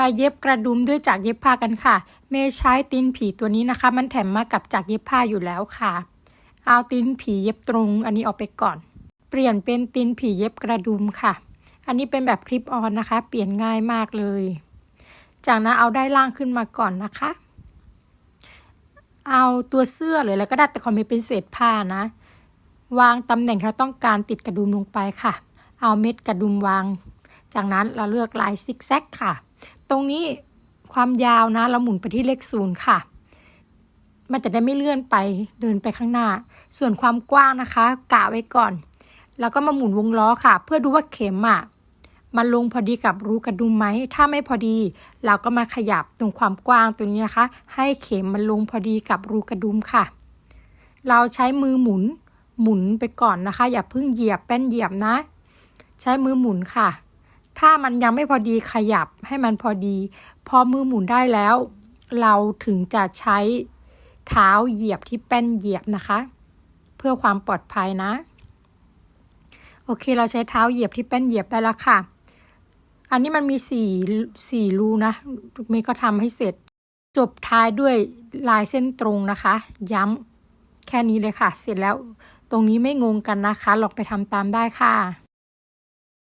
มาเย็บกระดุมด้วยจากเย็บผ้ากันค่ะ เมย์ใช้ตีนผีตัวนี้นะคะ มันแถมมากับจากเย็บผ้าอยู่แล้วค่ะ เอาตีนผีเย็บตรง อันนี้ออกไปก่อน เปลี่ยนเป็นตีนผีเย็บกระดุมค่ะ อันนี้เป็นแบบคลิปออนนะคะ เปลี่ยนง่ายมากเลย จากนั้นเอาได้ล่างขึ้นมาก่อนนะคะ เอาตัวเสื้อหรืออะไรก็ได้แต่ขอไม่เป็นเศษผ้านะ วางตำแหน่งที่เราต้องการติดกระดุมลงไปค่ะ เอาเม็ดกระดุมวางจากนั้นเราเลือกลายซิกแซกค่ะ รงนี้ความยาวนะ เราหมุนไปที่เลขศูนย์ค่ะ มันจะได้ไม่เลื่อนไปเดินไปข้างหน้า ส่วนความกว้างนะคะกะไว้ก่อน แล้วก็มาหมุนวงล้อค่ะ เพื่อดูว่าเข็มอะมันลงพอดีกับรูกระดุมไหม ถ้าไม่พอดี เราก็มาขยับตรงความกว้างตรงนี้นะคะ ให้เข็มมันลงพอดีกับรูกระดุมค่ะ เราใช้มือหมุนหมุนไปก่อนนะคะ อย่าเพิ่งเหยียบแป้นเหยียบนะ ใช้มือหมุนค่ะ ถ้ามันยังไม่พอดีขยับให้มันพอดี พอมือหมุนได้แล้ว เราถึงจะใช้เท้าเหยียบที่แป้นเหยียบนะคะ เพื่อความปลอดภัยนะ โอเคเราใช้เท้าเหยียบที่แป้นเหยียบได้แล้วค่ะ อันนี้มันมีสี่สี่รูนะเมย์ก็ทำให้เสร็จ จบท้ายด้วยลายเส้นตรงนะคะ ย้ำแค่นี้เลยค่ะ เสร็จแล้วตรงนี้ไม่งงกันนะคะ ลองไปทำตามได้ค่ะ